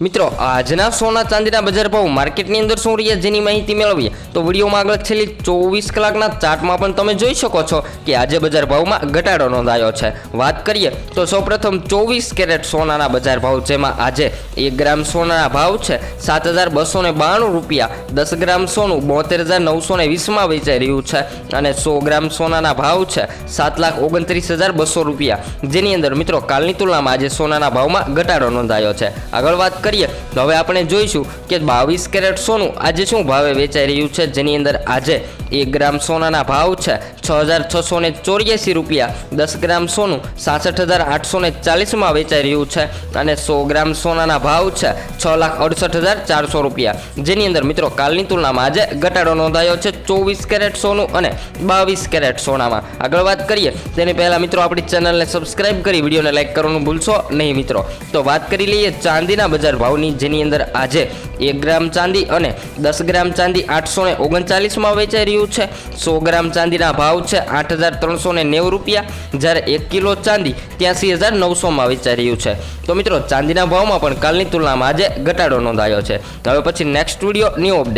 મિત્રો, આજના સોના ચાંદીના બજાર ભાવ માર્કેટની અંદર શું રહ્યા જેની માહિતી મેળવીએ? તો વિડીયોમાં આગળ છેલ્લી ચોવીસ કલાકના ચાર્ટમાં પણ તમે જોઈ શકો છો કે આજે બજાર ભાવમાં ઘટાડો નોંધાયો છે. વાત કરીએ તો સૌપ્રથમ ચોવીસ કેરેટ સોનાના બજાર ભાવ જેમાં આજે એક ગ્રામ સોનાના ભાવ છે, સાત હજાર બસો ને બાણું રૂપિયા, દસ ગ્રામ સોનું બોતેર હજાર નવસો ને વીસમાં વેચાઈ રહ્યું છે અને સો ગ્રામ સોનાના ભાવ છે, સાત લાખ ઓગણત્રીસ હજાર બસો રૂપિયા. જેની અંદર મિત્રો, કાલની તુલનામાં આજે સોનાના ભાવમાં ઘટાડો નોંધાયો છે. આગળ વાત કરીએ. તો હવે આપણે જોઈશું કે બાવીસ કેરેટ સોનું આજે શું ભાવે વેચાઈ રહ્યું છે? જેની અંદર આજે એક ગ્રામ સોનાના ભાવ છે. છ હજાર છસો ને ચોર્યાસી રૂપિયા, દસ ગ્રામ સોનું સાસઠ હજાર આઠસો ને ચાલીસમાં વેચાઈ રહ્યું છે અને સો ગ્રામ સોનાના ભાવ છે છ લાખ અડસઠ હજાર ચારસો રૂપિયા. જેની અંદર મિત્રો, કાલની તુલનામાં આજે ઘટાડો નોંધાયો છે ચોવીસ કેરેટ સોનું અને બાવીસ કેરેટ સોનામાં. આગળ વાત કરીએ, તેની પહેલાં મિત્રો આપણી ચેનલને સબસ્ક્રાઇબ કરી, વિડીયોને લાઇક કરવાનું ભૂલશો નહીં મિત્રો. તો વાત કરી લઈએ ચાંદીના બજાર ભાવની, જેની અંદર આજે એક ગ્રામ ચાંદી અને દસ ગ્રામ ચાંદી આઠસો ને ઓગણચાલીસમાં વેચાઈ રહ્યું છે. સો ગ્રામ ચાંદીના ભાવ છે આઠ હજાર ત્રણસો નેવું રૂપિયા. જ્યારે એક કિલો ચાંદી ત્યાંસી હજાર નવસોમાં વેચાઈ રહ્યું છે. તો મિત્રો, ચાંદીના ભાવમાં પણ કાલની તુલનામાં આજે ઘટાડો નોંધાયો છે. હવે પછી નેક્સ્ટ સ્ટુડિયો ન્યૂ અપડેટ